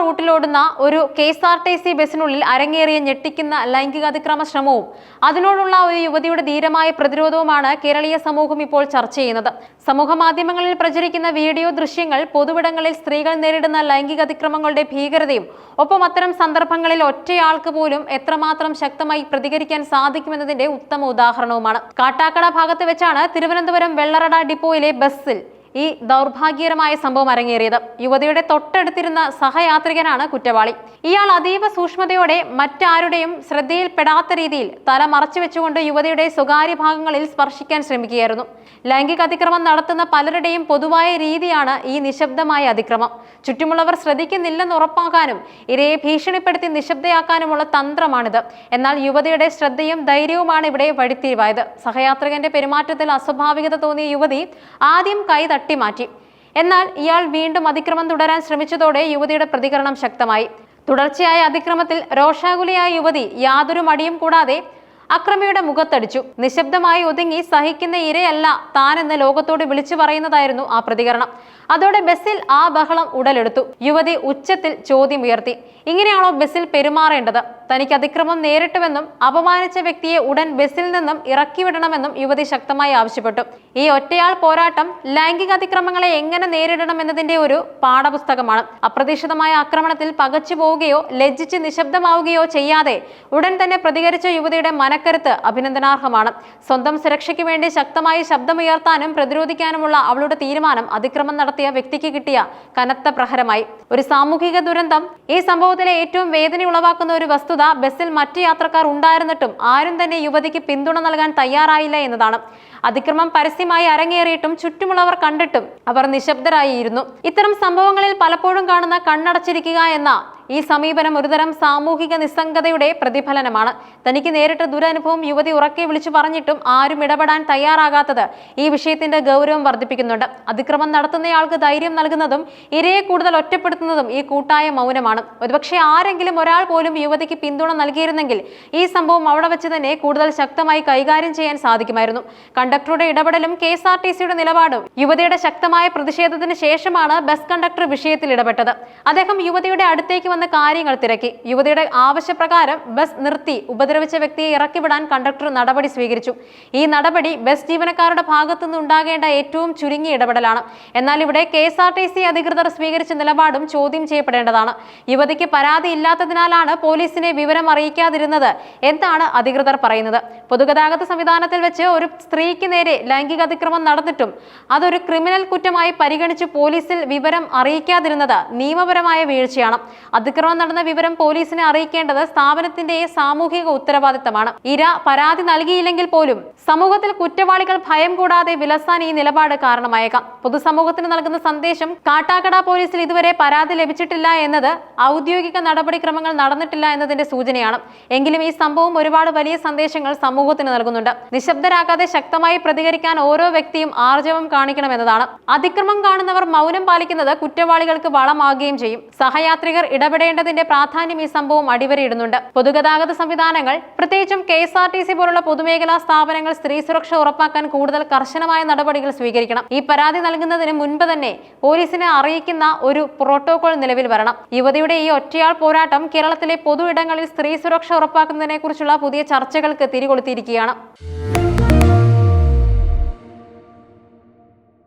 റൂട്ടിലോടുന്ന ഒരു K S R T C ബസ്സിനുള്ളിൽ അരങ്ങേറിയ ഞെട്ടിക്കുന്ന ലൈംഗിക അതിക്രമ ശ്രമവും അതിനോടുള്ള ഒരു യുവതിയുടെ ധീരമായ പ്രതിരോധവുമാണ് കേരളീയ സമൂഹം ഇപ്പോൾ ചർച്ച ചെയ്യുന്നത്. സമൂഹ മാധ്യമങ്ങളിൽ പ്രചരിക്കുന്ന വീഡിയോ ദൃശ്യങ്ങൾ പൊതുവിടങ്ങളിൽ സ്ത്രീകൾ നേരിടുന്ന ലൈംഗിക അതിക്രമങ്ങളുടെ ഭീകരതയും ഒപ്പം അത്തരം സന്ദർഭങ്ങളിൽ ഒറ്റയാൾക്ക് പോലും എത്രമാത്രം ശക്തമായി പ്രതികരിക്കാൻ സാധിക്കുമെന്നതിന്റെ ഉത്തമ ഉദാഹരണവുമാണ്. കാട്ടാക്കട ഭാഗത്ത് വെച്ചാണ് തിരുവനന്തപുരം വെള്ളറട ഡിപ്പോയിലെ ബസ്സിൽ ഈ ദൗർഭാഗ്യകരമായ സംഭവം അരങ്ങേറിയത്. യുവതിയുടെ തൊട്ടടുത്തിരുന്ന സഹയാത്രികനാണ് കുറ്റവാളി. ഇയാൾ അതീവ സൂക്ഷ്മതയോടെ മറ്റാരുടെയും ശ്രദ്ധയിൽപ്പെടാത്ത രീതിയിൽ തല മറച്ചു വെച്ചുകൊണ്ട് യുവതിയുടെ സ്വകാര്യ ഭാഗങ്ങളിൽ സ്പർശിക്കാൻ ശ്രമിക്കുകയായിരുന്നു. ലൈംഗിക അതിക്രമം നടത്തുന്ന പലരുടെയും പൊതുവായ രീതിയാണ് ഈ നിശബ്ദമായ അതിക്രമം. ചുറ്റുമുള്ളവർ ശ്രദ്ധിക്കുന്നില്ലെന്ന് ഉറപ്പാക്കാനും ഇരയെ ഭീഷണിപ്പെടുത്തി നിശബ്ദയാക്കാനുമുള്ള തന്ത്രമാണിത്. എന്നാൽ യുവതിയുടെ ശ്രദ്ധയും ധൈര്യവുമാണ് ഇവിടെ വഴിത്തിരിവായത്. സഹയാത്രികന്റെ പെരുമാറ്റത്തിൽ അസ്വാഭാവികത തോന്നിയ യുവതി ആദ്യം കൈ തട്ടി മാറ്റി. എന്നാൽ ഇയാൾ വീണ്ടും അതിക്രമം തുടരാൻ ശ്രമിച്ചതോടെ യുവതിയുടെ പ്രതികരണം ശക്തമായി. തുടർച്ചയായ അതിക്രമത്തിൽ രോഷാകുലിയായ യുവതി യാതൊരു മടിയും കൂടാതെ അക്രമിയുടെ മുഖത്തടിച്ചു. നിശബ്ദമായി ഒതുങ്ങി സഹിക്കുന്ന ഇരയല്ല താനെന്ന് ലോകത്തോട് വിളിച്ചു പറയുന്നതായിരുന്നു ആ പ്രതികരണം. അതോടെ ബസ്സിൽ ആ ബഹളം ഉടലെടുത്തു. യുവതി ഉച്ചത്തിൽ ചോദ്യമുയർത്തി. ഇങ്ങനെയാണോ ബസ്സിൽ പെരുമാറേണ്ടത്? തനിക്ക് അതിക്രമം നേരിട്ടുവെന്നും അപമാനിച്ച വ്യക്തിയെ ഉടൻ ബസ്സിൽ നിന്നും ഇറക്കിവിടണമെന്നും യുവതി ശക്തമായി ആവശ്യപ്പെട്ടു. ഈ ഒറ്റയാൾ പോരാട്ടം ലൈംഗിക അതിക്രമങ്ങളെ എങ്ങനെ നേരിടണം എന്നതിന്റെ ഒരു പാഠപുസ്തകമാണ്. അപ്രതീക്ഷിതമായ ആക്രമണത്തിൽ പകച്ചു പോവുകയോ ലജ്ജിച്ച് നിശബ്ദമാവുകയോ ചെയ്യാതെ ഉടൻ തന്നെ പ്രതികരിച്ച യുവതിയുടെ മനക്കരുത്ത് അഭിനന്ദനാർഹമാണ്. സ്വന്തം സുരക്ഷയ്ക്ക് വേണ്ടി ശക്തമായി ശബ്ദമുയർത്താനും പ്രതിരോധിക്കാനുമുള്ള അവളുടെ തീരുമാനം അതിക്രമം നടത്തിയ വ്യക്തിക്ക് കിട്ടിയ കനത്ത പ്രഹരമായി. ഒരു സാമൂഹിക ദുരന്തം ഈ സംഭവത്തിലെ ഏറ്റവും വേദന ഉളവാക്കുന്ന ഒരു വസ്തുത ബസ്സിൽ മറ്റു യാത്രക്കാർ ഉണ്ടായിരുന്നിട്ടും ആരും തന്നെ യുവതിക്ക് പിന്തുണ നൽകാൻ തയ്യാറായില്ല എന്നതാണ്. അതിക്രമം പരസ്യമായി അരങ്ങേറിയിട്ടും ചുറ്റുമുള്ളവർ കണ്ടിട്ടും അവർ നിശബ്ദരായിരുന്നു. ഇത്തരം സംഭവങ്ങളിൽ പലപ്പോഴും കാണുന്ന കണ്ണടച്ചിരിക്കുക എന്ന ഈ സമീപനം ഒരുതരം സാമൂഹിക നിസ്സംഗതയുടെ പ്രതിഫലനമാണ്. തനിക്ക് നേരിട്ട ദുരനുഭവം യുവതി ഉറക്കെ വിളിച്ചു പറഞ്ഞിട്ടും ആരും ഇടപെടാൻ തയ്യാറാകാത്തത് ഈ വിഷയത്തിന്റെ ഗൗരവം വർദ്ധിപ്പിക്കുന്നുണ്ട്. അതിക്രമം നടത്തുന്നയാൾക്ക് ധൈര്യം നൽകുന്നതും ഇരയെ കൂടുതൽ ഒറ്റപ്പെടുത്തുന്നതും ഈ കൂട്ടായ മൗനമാണ്. ഒരുപക്ഷെ ആരെങ്കിലും ഒരാൾ പോലും യുവതിക്ക് പിന്തുണ നൽകിയിരുന്നെങ്കിൽ ഈ സംഭവം അവിടെ വെച്ച് തന്നെ കൂടുതൽ ശക്തമായി കൈകാര്യം ചെയ്യാൻ സാധിക്കുമായിരുന്നു. കണ്ടക്ടറുടെ ഇടപെടലും കെ എസ് ആർ ടി സിയുടെ നിലപാടും യുവതിയുടെ ശക്തമായ പ്രതിഷേധത്തിന് ശേഷമാണ് ബസ് കണ്ടക്ടർ വിഷയത്തിൽ ഇടപെട്ടത്. അദ്ദേഹം യുവതിയുടെ അടുത്തേക്ക് വന്ന കാര്യങ്ങൾ തിരക്കി. യുവതിയുടെ ആവശ്യപ്രകാരം ബസ് നിർത്തി ഉപദ്രവിച്ച വ്യക്തിയെ ഇറക്കിവിടാൻ കണ്ടക്ടർ നടപടി സ്വീകരിച്ചു. ഈ നടപടി ബസ് ജീവനക്കാരുടെ ഭാഗത്തുനിന്ന് ഉണ്ടാകേണ്ട ഏറ്റവും ചുരുങ്ങിയ ഇടപെടലാണ്. എന്നാൽ ഇവിടെ K S R T C അധികൃതർ സ്വീകരിച്ച നിലപാടും ചോദ്യം ചെയ്യപ്പെടേണ്ടതാണ്. യുവതിക്ക് പരാതി ഇല്ലാത്തതിനാലാണ് പോലീസിനെ വിവരം അറിയിക്കാതിരുന്നത് എന്താണ് അധികൃതർ പറയുന്നത്? പൊതുഗതാഗത സംവിധാനത്തിൽ വെച്ച് ഒരു സ്ത്രീക്ക് നേരെ ലൈംഗിക അതിക്രമം നടന്നിട്ടും അതൊരു ക്രിമിനൽ കുറ്റമായി പരിഗണിച്ച് പോലീസിൽ വിവരം അറിയിക്കാതിരുന്നത് നിയമപരമായ വീഴ്ചയാണ്. അതിക്രമം നടന്ന വിവരം പോലീസിനെ അറിയിക്കേണ്ടത് സ്ഥാപനത്തിന്റെ സാമൂഹിക ഉത്തരവാദിത്തമാണ്. ഇര പരാതി നൽകിയില്ലെങ്കിൽ പോലും സമൂഹത്തിൽ കുറ്റവാളികൾ ഭയം കൂടാതെ വിലസാൻ ഈ നിലപാട് കാരണമായേക്കാം. പൊതുസമൂഹത്തിന് നൽകുന്ന സന്ദേശം കാട്ടാക്കട പോലീസിൽ ഇതുവരെ പരാതി ലഭിച്ചിട്ടില്ല എന്നത് ഔദ്യോഗിക നടപടിക്രമങ്ങൾ നടന്നിട്ടില്ല എന്നതിന്റെ സൂചനയാണ്. എങ്കിലും ഈ സംഭവം ഒരുപാട് വലിയ സന്ദേശങ്ങൾ സമൂഹത്തിന് നൽകുന്നുണ്ട്. നിശബ്ദരാകാതെ ശക്തമായി പ്രതികരിക്കാൻ ഓരോ വ്യക്തിയും ആർജവം കാണിക്കണമെന്നതാണ്. അതിക്രമം കാണുന്നവർ മൗനം പാലിക്കുന്നത് കുറ്റവാളികൾക്ക് വളമാകുകയും ചെയ്യും. സഹയാത്രികർ ഇടപെടേണ്ടതിന്റെ പ്രാധാന്യം ഈ സംഭവം അടിവരയിടുന്നുണ്ട്. പൊതുഗതാഗത സംവിധാനങ്ങൾ പ്രത്യേകിച്ചും K S R T C പോലുള്ള പൊതുമേഖലാ സ്ഥാപനങ്ങൾ സ്ത്രീ സുരക്ഷ ഉറപ്പാക്കാൻ കൂടുതൽ കർശനമായ നടപടികൾ സ്വീകരിക്കണം. ഈ പരാതി നൽകുന്നതിന് മുൻപ് തന്നെ പോലീസിനെ അറിയിക്കുന്ന ഒരു പ്രോട്ടോകോൾ നിലവിൽ വരണം. യുവതിയുടെ ഈ ഒറ്റയാൾ പോരാട്ടം കേരളത്തിലെ പൊതു ഇടങ്ങളിൽ സ്ത്രീ സുരക്ഷ ഉറപ്പാക്കുന്നതിനെ കുറിച്ചുള്ള പുതിയ ചർച്ചകൾക്ക് തിരികൊളുത്തിയിരിക്കുകയാണ്.